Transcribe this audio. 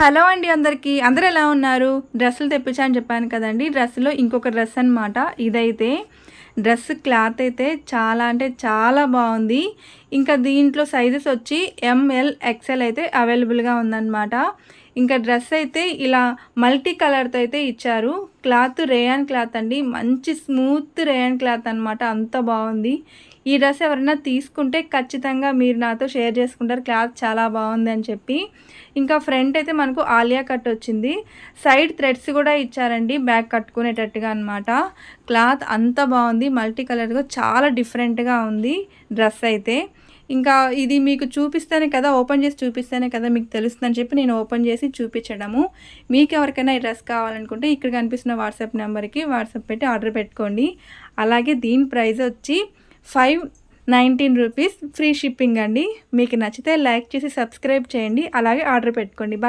Hello అండి అందరికీ. అందరు ఎలా ఉన్నారు? డ్రెస్సులు తెప్పించాలని చెప్పాను కదండి. డ్రెస్సులో ఇంకొక డ్రెస్ అనమాట ఇదైతే డ్రెస్ క్లాత్ అయితే చాలా అంటే చాలా బాగుంది. ఇంకా దీంట్లో సైజెస్ వచ్చి ఎంఎల్ ఎక్సెల్ అయితే అవైలబుల్గా ఉందన్నమాట. ఇంకా డ్రెస్ అయితే ఇలా మల్టీ కలర్తో అయితే ఇచ్చారు. క్లాత్ రేయాన్ క్లాత్ అండి. మంచి స్మూత్ రేయాన్ క్లాత్ అనమాట అంత బాగుంది. ఈ డ్రెస్ ఎవరైనా తీసుకుంటే ఖచ్చితంగా మీరు నాతో షేర్ చేసుకుంటారు. క్లాత్ చాలా బాగుంది అని చెప్పి. ఇంకా ఫ్రంట్ అయితే మనకు ఆలియా కట్ వచ్చింది. సైడ్ థ్రెడ్స్ కూడా ఇచ్చారండి. బ్యాక్ కట్టుకునేటట్టుగా అనమాట క్లాత్ అంత బాగుంది. మల్టీ కలర్గా చాలా డిఫరెంట్గా ఉంది డ్రెస్ అయితే. ఇంకా ఇది మీకు చూపిస్తేనే కదా ఓపెన్ చేసి చూపిస్తేనే కదా మీకు తెలుస్తుందని చెప్పి నేను ఓపెన్ చేసి చూపించడము. మీకు ఎవరికైనా ఈ డ్రెస్ కావాలనుకుంటే ఇక్కడ కనిపిస్తున్న వాట్సాప్ నెంబర్కి వాట్సాప్ పెట్టి ఆర్డర్ పెట్టుకోండి. అలాగే దీని ప్రైస్ వచ్చి five nineteen rupees free shipping అండి. మీకు నచ్చితే లైక్ చేసి సబ్స్క్రైబ్ చేయండి. అలాగే ఆర్డర్ పెట్టుకోండి. బాయ్.